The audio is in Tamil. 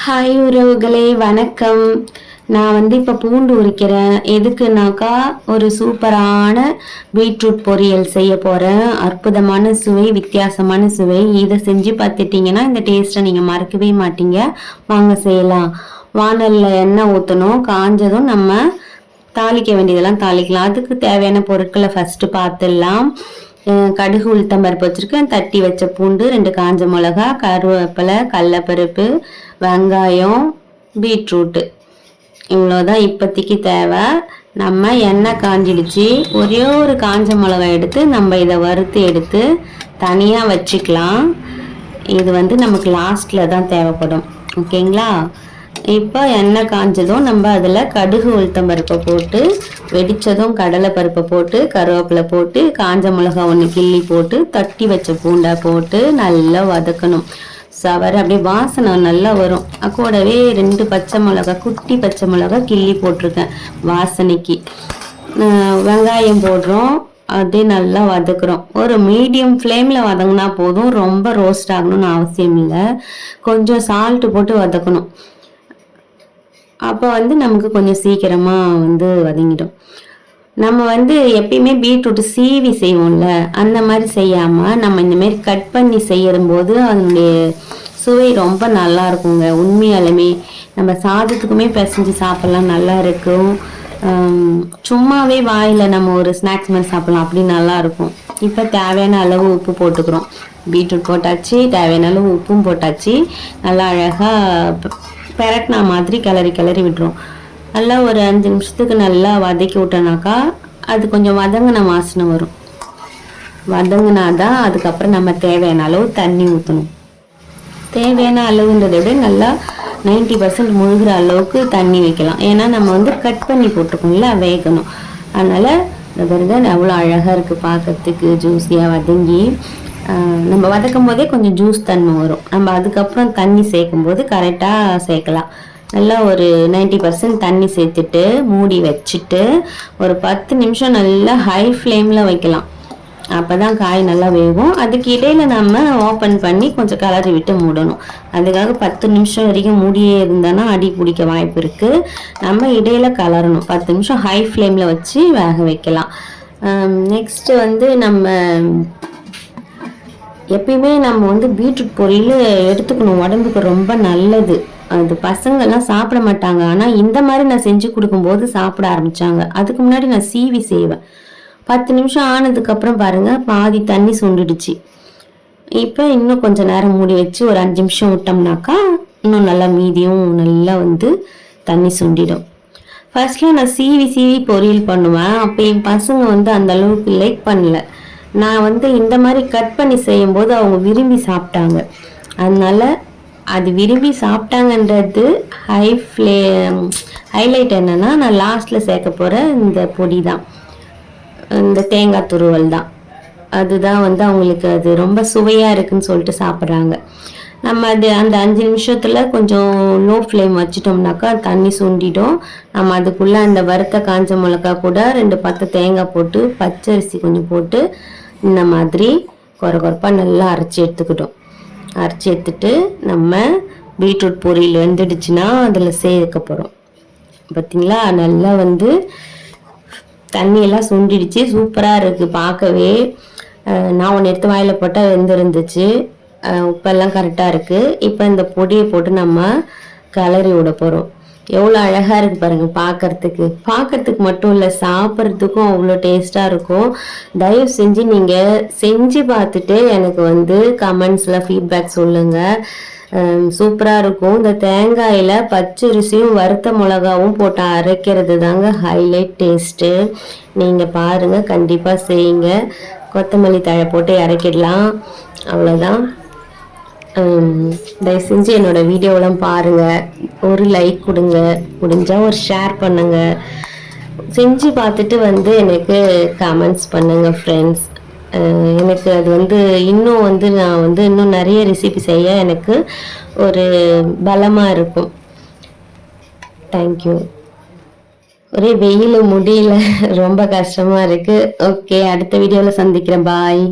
ஹாய் உறவுகளே வணக்கம். நான் வந்து இப்போ பூண்டு உரிக்கிறேன். எதுக்குனாக்கா ஒரு சூப்பரான பீட்ரூட் பொரியல் செய்ய போகிறேன் அற்புதமான சுவை வித்தியாசமான சுவை. இதை செஞ்சு பார்த்துட்டிங்கன்னா இந்த டேஸ்ட்டை நீங்கள் மறக்கவே மாட்டீங்க. வாங்க செய்யலாம். வானலில் எண்ணெய் ஊற்றணும் காஞ்சதும் நம்ம தாளிக்க வேண்டியதெல்லாம் தாளிக்கலாம். அதுக்கு தேவையான பொருட்களை ஃபஸ்ட்டு பார்த்துடலாம். கடுகு உளுத்தம் பருப்பு வச்சுருக்கேன். தட்டி வச்ச பூண்டு ரெண்டு காஞ்ச மிளகா கருவேப்பிலை கடலப்பருப்பு வெங்காயம் பீட்ரூட்டு. இவ்வளோதான் இப்போதைக்கு தேவை. நம்ம எண்ணெய் காஞ்சிடுச்சு. ஒரே ஒரு காஞ்ச மிளகா எடுத்து நம்ம இதை வறுத்து எடுத்து தனியாக வச்சுக்கலாம். இது வந்து நமக்கு லாஸ்ட்டில் தான் தேவைப்படும். ஓகேங்களா? இப்போ எண்ணெய் காஞ்சதும் நம்ம அதில் கடுகு உளுத்தம் பருப்பை போட்டு வெடிச்சதும் கடலை பருப்பை போட்டு கருவேப்பிலை போட்டு காஞ்ச மிளகா ஒன்று கிள்ளி போட்டு தட்டி வச்ச பூண்டை போட்டு நல்லா வதக்கணும். சவர அப்படியே வாசனை நல்லா வரும். கூடவே ரெண்டு பச்சை மிளகா குட்டி பச்சை மிளகா கிள்ளி போட்டிருக்கேன் வாசனைக்கு. வெங்காயம் போடுறோம். அதே நல்லா வதக்குறோம். ஒரு மீடியம் ஃப்ளேமில் வதங்கினா போதும். ரொம்ப ரோஸ்ட் ஆகணும்னு அவசியம் இல்லை. கொஞ்சம் சால்ட்டு போட்டு வதக்கணும். அப்போ வந்து நமக்கு கொஞ்சம் சீக்கிரமாக வந்து வதங்கிடும். நம்ம வந்து எப்பயுமே பீட்ரூட் சீவி செய்வோம்ல அந்த மாதிரி செய்யாமல் நம்ம இந்தமாரி கட் பண்ணி செய்யறம்போது அதனுடைய சுவை ரொம்ப நல்லா இருக்குங்க. உண்மையாலுமே நம்ம சாதத்துக்குமே பிசைஞ்சு சாப்பிட்லாம் நல்லா இருக்கும். சும்மாவே வாயில் நம்ம ஒரு ஸ்நாக்ஸ் மாதிரி சாப்பிட்லாம் அப்படி நல்லா இருக்கும். இப்போ தேவையான அளவு உப்பு போட்டுக்கிறோம். பீட்ரூட் போட்டாச்சு தேவையான அளவு உப்பும் போட்டாச்சு. நல்லா அழகாக பெரட்டினா மாதிரி கிளறி கிளறி விட்டுரும். நல்லா ஒரு அஞ்சு நிமிஷத்துக்கு நல்லா வதக்கி விட்டோனாக்கா அது கொஞ்சம் வதங்கின வாசனை வரும். வதங்கினா தான் அதுக்கப்புறம் நம்ம தேவையான அளவு தண்ணி ஊற்றணும் தேவையான அளவுன்றதை விட நல்லா நைன்டி பர்சன்ட் முழுகிற அளவுக்கு தண்ணி வைக்கலாம். ஏன்னா நம்ம வந்து கட் பண்ணி போட்டிருக்கோம்ல வேகணும். அதனால் இந்த பாருங்க அவ்வளோ அழகாக இருக்குது பார்க்கறதுக்கு ஜூஸியாக வதங்கி நம்ம வதக்கும் போதே கொஞ்சம் ஜூஸ் தன்மை வரும். நம்ம அதுக்கப்புறம் தண்ணி சேர்க்கும் போது கரெக்டாக சேர்க்கலாம். நல்லா ஒரு 90% பர்சன்ட் தண்ணி சேர்த்துட்டு மூடி வச்சுட்டு ஒரு பத்து நிமிஷம் நல்லா ஹை ஃப்ளேமில் வைக்கலாம். அப்போ தான் காய் நல்லா வேகும். அதுக்கு இடையில் நம்ம ஓப்பன் பண்ணி கொஞ்சம் கலரி விட்டு மூடணும். அதுக்காக பத்து நிமிஷம் வரைக்கும் மூடியே இருந்தோன்னா அடி பிடிக்க வாய்ப்பு இருக்குது நம்ம இடையில கலரணும். பத்து நிமிஷம் ஹை ஃப்ளேமில் வச்சு வேக வைக்கலாம். நெக்ஸ்ட்டு வந்து நம்ம எப்பயுமே நம்ம வந்து பீட்ரூட் பொரியல் எடுத்துக்கணும். உடம்புக்கு ரொம்ப நல்லது. அது பசங்கள்லாம் சாப்பிட மாட்டாங்க. ஆனால் இந்த மாதிரி நான் செஞ்சு கொடுக்கும்போது சாப்பிட ஆரம்பித்தாங்க அதுக்கு முன்னாடி நான் சீவி செய்வேன். பத்து நிமிஷம் ஆனதுக்கப்புறம் பாருங்கள் பாதி தண்ணி சுண்டுடுச்சு. இப்போ இன்னும் கொஞ்சம் நேரம் மூடி வச்சு ஒரு அஞ்சு நிமிஷம் விட்டோம்னாக்கா இன்னும் நல்லா மீதியும் நல்லா வந்து தண்ணி சுண்டிடும். ஃபர்ஸ்ட்லாம் நான் சீவி சீவி பொரியல் பண்ணுவேன். அப்போ என் பசங்க வந்து அந்த அளவுக்கு லைக் பண்ணல. நான் வந்து இந்த மாதிரி கட் பண்ணி செய்யும்போது அவங்க விரும்பி சாப்பிட்டாங்க. அதனால அது விரும்பி சாப்பிட்டாங்கன்றது ஹை ஃப்ளே ஹைலைட் என்னன்னா நான் லாஸ்ட்டில் சேர்க்க போகிற இந்த பொடி தான். இந்த தேங்காய் துருவல் தான். அதுதான் வந்து அவங்களுக்கு அது ரொம்ப சுவையாக இருக்குன்னு சொல்லிட்டு சாப்பிட்றாங்க. நம்ம அது அந்த அஞ்சு நிமிஷத்தில் கொஞ்சம் லோ ஃப்ளேம் வச்சிட்டோம்னாக்கா தண்ணி சுண்டிடும். நம்ம அதுக்குள்ளே அந்த வறுத்த காஞ்ச மிளகா கூட ரெண்டு பத்து தேங்காய் போட்டு பச்சரிசி கொஞ்சம் போட்டு இந்த மாதிரி கொர கொரப்பாக நல்லா அரைச்சி எடுத்துக்கிட்டோம். அரைச்சி எடுத்துட்டு நம்ம பீட்ரூட் பொரியல் வெந்துடுச்சுன்னா அதில் சேர்க்க போகிறோம் பார்த்தீங்களா நல்லா வந்து தண்ணியெல்லாம் சுண்டிடுச்சு. சூப்பராக இருக்குது பார்க்கவே. நான் ஒன்று எடுத்து வாயில் போட்டால் வெந்திருந்துச்சு. உப்பெல்லாம் கரெக்டாக இருக்குது இப்போ இந்த பொடியை போட்டு நம்ம கிளறி விட போகிறோம் எவ்வளோ அழகாக இருக்குது பாருங்கள் பார்க்கறதுக்கு பார்க்கறதுக்கு மட்டும் இல்லை சாப்பிட்றதுக்கும் அவ்வளோ டேஸ்ட்டாக இருக்கும். தயவு செஞ்சு நீங்கள் செஞ்சு பார்த்துட்டு எனக்கு வந்து கமெண்ட்ஸில் ஃபீட்பேக் சொல்லுங்கள் சூப்பராக இருக்கும். இந்த தேங்காயில் பச்சரிசியும் வறுத்த மிளகாவும் போட்டு அரைக்கிறது தாங்க ஹைலைட் டேஸ்ட்டு நீங்கள் பாருங்கள் கண்டிப்பாக செய்யுங்க. கொத்தமல்லி தழை போட்டு இறக்கிடலாம். அவ்வளோதான் தயவு செஞ்சு என்னோட வீடியோவெல்லாம் பாருங்கள் ஒரு லைக் கொடுங்க. முடிஞ்சால் ஒரு ஷேர் பண்ணுங்கள் செஞ்சு பார்த்துட்டு வந்து எனக்கு கமெண்ட்ஸ் பண்ணுங்கள் ஃப்ரெண்ட்ஸ் எனக்கு அது வந்து இன்னும் வந்து நான் வந்து இன்னும் நிறைய ரெசிபி செய்ய எனக்கு ஒரு பலமாக இருக்கும். தேங்க்யூ ஒரே வெயில் முடியல. ரொம்ப கஷ்டமாக இருக்குது ஓகே அடுத்த வீடியோவில் சந்திக்கிறேன். பாய்